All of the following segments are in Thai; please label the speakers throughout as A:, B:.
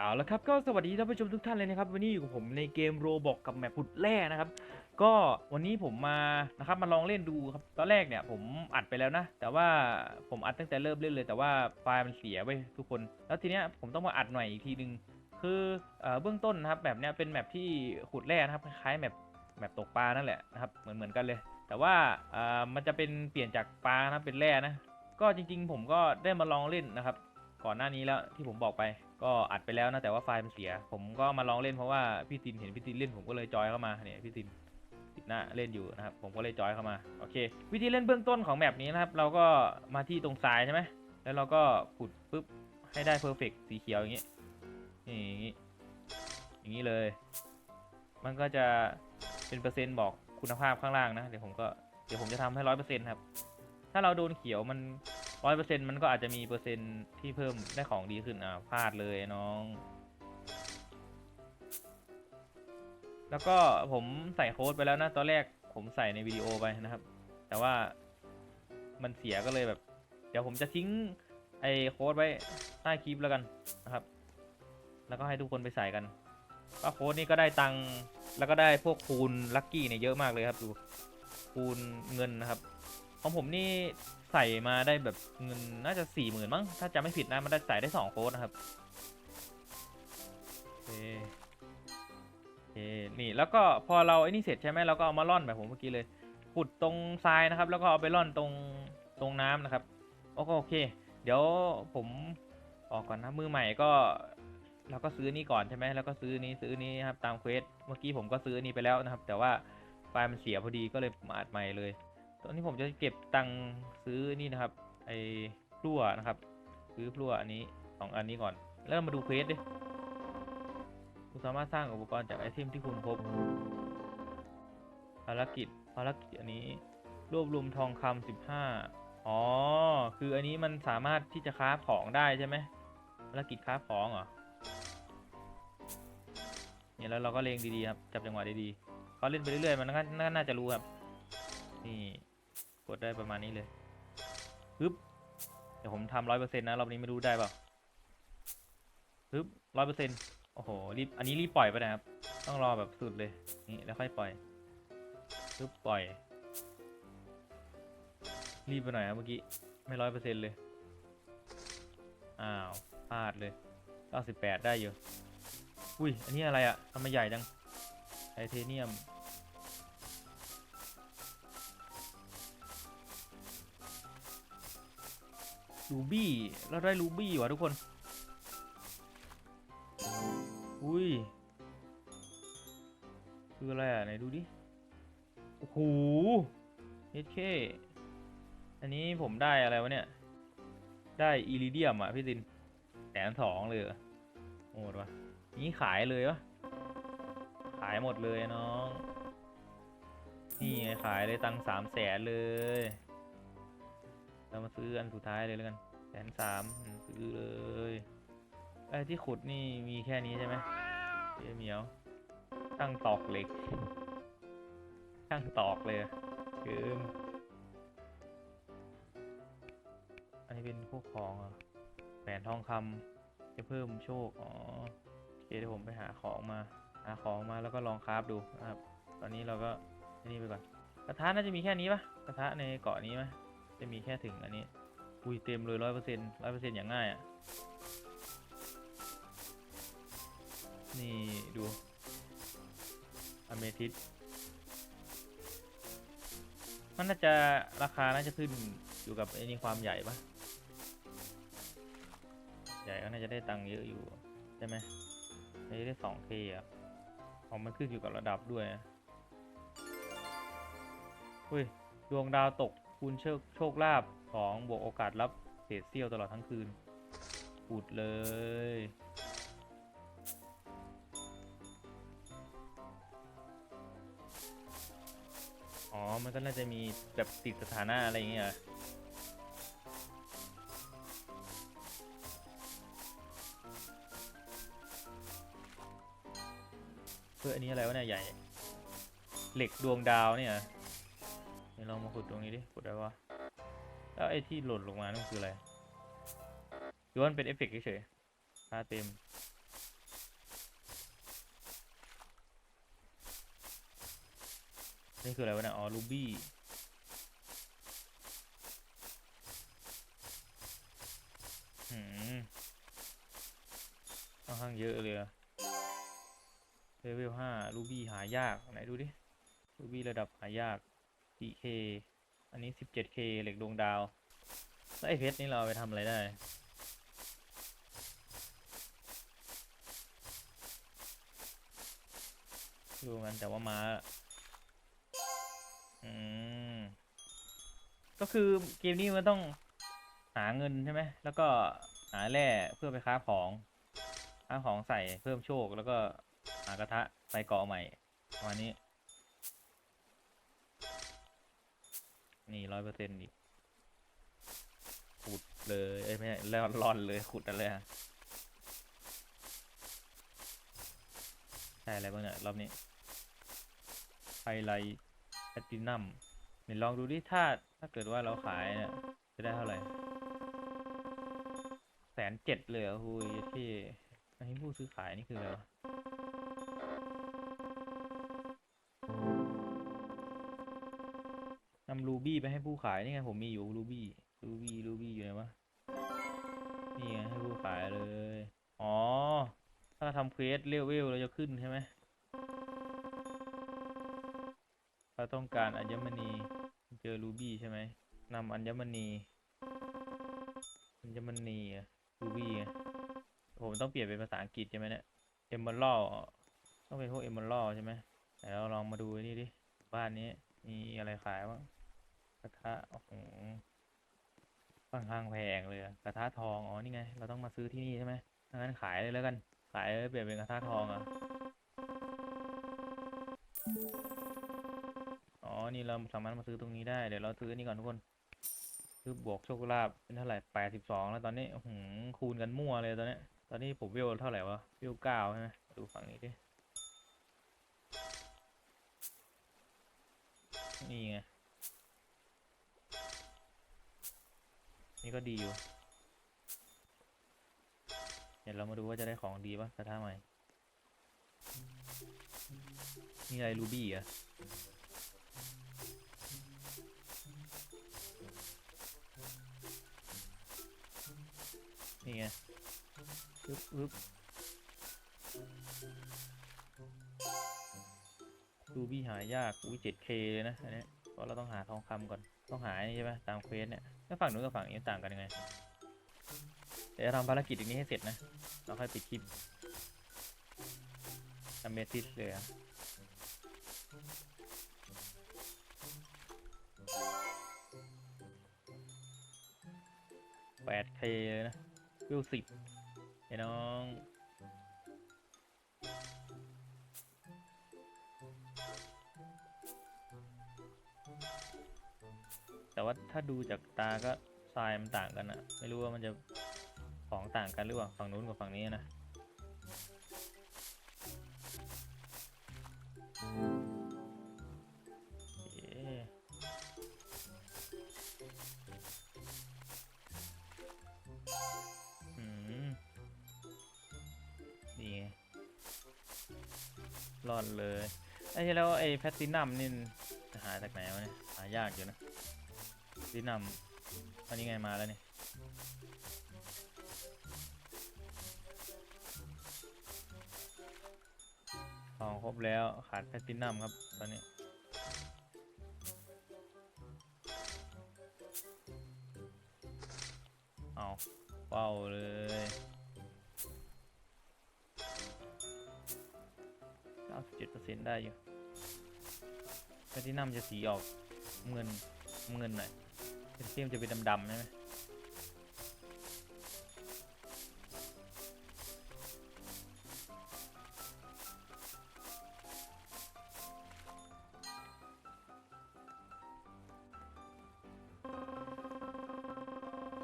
A: เอาละครับก็สวัสดีท่านผู้ชมทุกท่านเลยนะครับ วันนี้อยู่กับผมในเกมโรบอกกับแมปพุดแร่นะครับ ก็วันนี้ผมมานะครับมาลองเล่นดูครับตอนแรกเนี่ยผมอัดไปแล้วนะ แต่ว่าผมอัดตั้งแต่เริ่มเล่นเลย แต่ว่าไฟล์มันเสียไปทุกคน แล้วทีเนี้ยผมต้องมาอัดหน่อยอีกทีนึง คือเอเบื้องต้นนะครับแบบเนี้ยเป็นแมปที่ขุดแร่นะครับคล้ายๆแมปแมปตกปลานั่นแหละนะครับเหมือนเหมือนกันเลย แต่ว่ามันจะเป็นเปลี่ยนจากปลานะครับเป็นแร่นะก็จริง ๆ ผมก็ได้มาลองเล่นนะครับ ก่อนหน้านี้แล้วที่ผมบอกไป ก็อัดไปแล้วนะแต่ว่าไฟล์มันเสีย ผมก็มาลองเล่นเพราะว่าพี่ตินเห็นพี่ตินเล่นผมก็เลยจอยเข้ามาเนี่ยพี่ตินติดหน้าเล่นอยู่นะครับผมก็เลยจอยเข้ามาโอเค วิธีเล่นเบื้องต้นของแมปนี้นะครับ เราก็มาที่ตรงทรายใช่ไหมแล้วเราก็ขุดปุ๊บให้ได้เพอร์เฟกสีเขียวอย่างนี้นี่อย่างนี้อย่างนี้เลย มันก็จะเป็นเปอร์เซ็นต์บอกคุณภาพข้างล่างนะเดี๋ยวผมก็เดี๋ยวผมจะทำให้ร้อยเปอร์เซ็นต์ครับถ้าเราโดนเขียวมัน ร้อยเปอร์เซ็นต์มันก็อาจจะมีเปอร์เซ็นต์ที่เพิ่มได้ของดีขึ้นอ่าพลาดเลยน้อง แล้วก็ผมใส่โค้ดไปแล้วนะตอนแรกผมใส่ในวิดีโอไปนะครับ แต่ว่ามันเสียก็เลยแบบ เดี๋ยวผมจะทิ้งไอ้โค้ดไว้ใต้คลิปแล้วกันนะครับ แล้วก็ให้ทุกคนไปใส่กันก็โค้ดนี้ก็ได้ตังค์แล้วก็ได้พวกคูณลัคกี้เนี่ยเยอะมากเลยครับดูคูณเงินนะครับ ของผมนี่ใส่มาได้แบบเงินน่าจะสี่หมื่นมั้งถ้าจำไม่ผิดนะมันได้ใส่ได้สองโค้ดนะครับโอเคโอเคนี่แล้วก็พอเราไอ้นี่เสร็จใช่ไหมเราก็เอามาล่อนแบบผมเมื่อกี้เลยขุดตรงทรายนะครับ แล้วก็เอาไปล่อนตรงตรงน้ำนะครับโอเคโอเค เดี๋ยวผมออกก่อนนะมือใหม่ก็เราก็ซื้อนี่ก่อนใช่ไหมแล้วก็ซื้อนี้ซื้อนี้ครับตามเควสเมื่อกี้ผมก็ซื้อนี้ไปแล้วนะครับ แต่ว่าไฟล์มันเสียพอดีก็เลยมาอัดใหม่เลย ตอนนี้ผมจะเก็บตังค์ซื้อนี่นะครับ ไอ้พลั่วนะครับ ซื้อพลั่วอันนี้สองอันนี้ก่อน แล้วมาดูเควสดิคุณสามารถสร้างอุปกรณ์จากไอเทมที่คุณพบ ภารกิจภารกิจอันนี้ รวบรวมทองคำสิบห้าอ๋อ คืออันนี้มันสามารถที่จะค้าของได้ใช่ไหมภารกิจค้าของเหรอเนี่ยแล้วเราก็เลงดีๆครับ จับจังหวะดีๆเขาเล่นไปเรื่อยๆมันก็น่าจะรู้ครับ นี่กดได้ประมาณนี้เลยปึ๊บเดี๋ยวผมทำร้อยเปอร์เซ็นต์นะรอบนี้ไม่รู้ได้เปล่าปึ๊บร้อยเปอร์เซ็นต์โอ้โหรีบอันนี้รีบปล่อยไปนะครับ ต้องรอแบบสุดเลยนี่แล้วค่อยปล่อยปึ๊บปล่อย รีบไปหน่อยครับเมื่อกี้ไม่ร้อยเปอร์เซ็นต์เลยอ้าวพลาดเลยเก้าสิบแปดได้อยู่อุ้ยอันนี้อะไรอะทำไมใหญ่จังไทเทเนียม รูบี้เราได้รูบี้ว่ะทุกคน อุ้ย คืออะไรอะ ไหนดูดิ โอ้โหเอเคอันนี้ผมได้อะไรวะเนี่ย ได้อิริเดียมอะพี่ตินแสนสองเลยหรอโหดวะนี้ขายเลยวะ ขายหมดเลยน้อง นี่ขายเลยตังสามแสนเลย เรามาซื้ออันสุดท้ายเลยแล้วกันแสนสามซื้อเลยไอ้ที่ขุดนี่มีแค่นี้ใช่ไหมเจ๊เหมียวช่างตอกเหล็กช่างตอกเลยเกิมอันนี้เป็นพวกของแหวนทองคำจะเพิ่มโชค อ๋อโอเคเดี๋ยวผมไปหาของมา หาของมาแล้วก็ลองคราฟดูครับ ตอนนี้เราก็นี่ไปก่อน กระทะน่าจะมีแค่นี้ปะกระทะในเกาะนี้ไหม จะมีแค่ถึงอันนี้ อุ้ยเต็มเลยร้อยเปอร์เซ็นต์ร้อยเปอร์เซ็นต์อย่างง่ายอะ นี่ดูอเมทิสมันน่าจะราคาน่าจะขึ้นอยู่กับไอ้นี่ความใหญ่ปะใหญ่ก็น่าจะได้ตังค์เยอะอยู่ใช่ไหมอันนี้ได้สองเคอะของมันขึ้นอยู่กับระดับด้วยนะอุ้ย ดวงดาวตก คูณโชคโชคลาภของบวกโอกาสรับเศษเสี้ยวตลอดทั้งคืนปุดเลย อ๋อ มันก็น่าจะมีแบบติดสถานะอะไรอย่างเงี้ยเหรอเพื่ออันนี้อะไรวะเนี่ยใหญ่ เหล็กดวงดาวเนี่ย นี่ลองมาขุดตรงนี้ดิขุดได้ปะแล้วไอ้ที่หล่นลงมานั่นคืออะไรย้อนเป็นเอฟเฟกต์เฉยๆค่าเต็มนี่คืออะไรวะเนี่ยอ๋อลูบี้หืมค่อนข้างเยอะเลยอะเลเวลห้าลูบี้หายาก ไหนดูดิ ลูบี้ระดับหายาก 4K อันนี้ 17K เหล็กดวงดาว แล้วไอเพชรนี่เราไปทำอะไรได้ ดูกันแต่ว่ามาอืม ก็คือเกมนี้มันต้องหาเงินใช่ไหม แล้วก็หาแร่เพื่อไปค้าของค้าของใส่เพิ่มโชค แล้วก็หากระทะใส่เกาะใหม่ประมาณนี้ นี่ร้อยเปอร์เซ็นต์อีก ขุดเลย เอ้ยไม่ใช่ร่อนร่อนเลยขุดอะไรอะใช่อะไรบ้างเนี่ยรอบนี้ไฮไลท์แพตตินัมเดี๋ยวลองดูดิถ้าถ้าเกิดว่าเราขายเนี่ยจะได้เท่าไหร่แสนเจ็ดเลยเหรอหุยที่อันนี้ผู้ซื้อขายนี่คืออะไรวะ รูบี้ไปให้ผู้ขายนี่ไงผมมีอยู่รูบี้รูบี้รูบี้อยู่ไหนวะนี่ไงให้ผู้ขายเลย อ๋อ ถ้าทำเควสเลเวลเราจะขึ้นใช่ไหมเราต้องการอัญมณีเจอรูบี้ใช่ไหมนำอัญมณีอัญมณีอะรูบี้อะผมต้องเปลี่ยนเป็นภาษาอังกฤษใช่ไหมเนี่ยเอมเบอร์ต้องเป็นพวกเอมเบอร์ใช่ไหมไหนเราลองมาดูนี่ดิ บ้านนี้มีอะไรขายบ้าง กระทะโอ้โหค่อนข้างแพงเลยกระทะทองอ๋อนี่ไง เราต้องมาซื้อที่นี่ใช่ไหมถ้างั้นขายเลยแล้วกัน ขายเลยเปลี่ยนเป็นกระทะทองอะอ๋อนี่เราสามารถมาซื้อตรงนี้ได้เดี๋ยวเราซื้อนี่ก่อนทุกคนซื้อบวกโชคลาภเป็นเท่าไหร่แปดสิบสองแล้วตอนนี้หือคูณกันมั่วเลยตอนนี้ ตอนนี้ผมเวลเท่าไหร่วะเวลเก้าใช่ไหมดูฝั่งนี้ดินี่ไง นี่ก็ดีอยู่ เดี๋ยวเรามาดูว่าจะได้ของดีป่ะกระทะใหม่ นี่อะไรรูบี้อะนี่ไงปึ๊บปึ๊บรูบี้หายากอุ้ย 7K เลยนะ อันนี้เพราะเราต้องหาทองคำก่อน ต้องหาใช่ไหมตามเควสเนี่ย แล้วฝั่งนู้นกับฝั่งนี้ต่างกันยังไงเดี๋ยวทำภารกิจอันนี้ให้เสร็จนะเราค่อยปิดคลิปทำเมทิสเลยอะแปดเคเลยนะวิวสิบไอ้น้อง แต่ว่าถ้าดูจากตาก็ทรายมันต่างกันอะไม่รู้ว่ามันจะของต่างกันหรือเปล่าฝั่งนู้นกับฝั่งนี้นะเอ๊ะอืมนี่รอดเลยไอ้แล้วไอ้แพตตินัมนี่จะหาจากไหนวะเนี่ย หายากอยู่นะ แพตตินัมอันนี้ไงมาแล้วนี่ของครบแล้วขาดแพตตินัมครับตอนนี้เอาเป้าเลย97%ได้อยู่แพลตินัมจะสีออกเงินเงินหน่อย เพชรเทียมจะเป็นดำๆใช่ไหม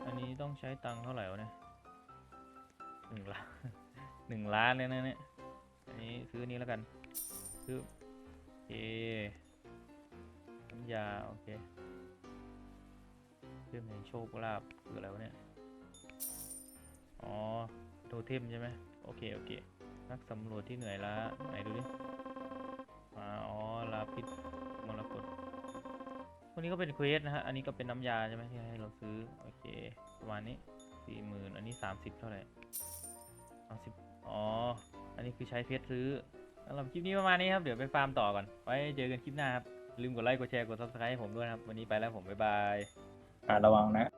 A: อันนี้ต้องใช้ตังค์เท่าไหร่วะเนี่ยหนึ่งล้านหนึ่งล้านเลยนะเนี่ย อันนี้ซื้อนี้แล้วกัน ซื้อโอน้ำยา โอเค เพิ่มในโชคลาภคืออะไรวะเนี่ย อ๋อ โทเทมใช่ไหมโอเค โอเค นักสำรวจที่เหนื่อยล้า ไหนดูดิอ่าอ๋อ ลาพิษมรกนี้ก็เป็นเควสนะฮะ อันนี้ก็เป็นน้ำยาใช่ไหมที่ให้เราซื้อ โอเค ประมาณนี้สี่หมื่นอันนี้สามสิบเท่าไหร่สามสิบอ๋อ อันนี้คือใช้เพชรซื้อสำหรับคลิปนี้ประมาณนี้ครับ เดี๋ยวไปฟาร์มต่อก่อน ไว้เจอกันคลิปหน้าครับ ลืมกดไลค์ กดแชร์ กด subscribe ให้ผมด้วยครับ วันนี้ไปแล้วผม บ๊ายบาย
B: ระวังนะ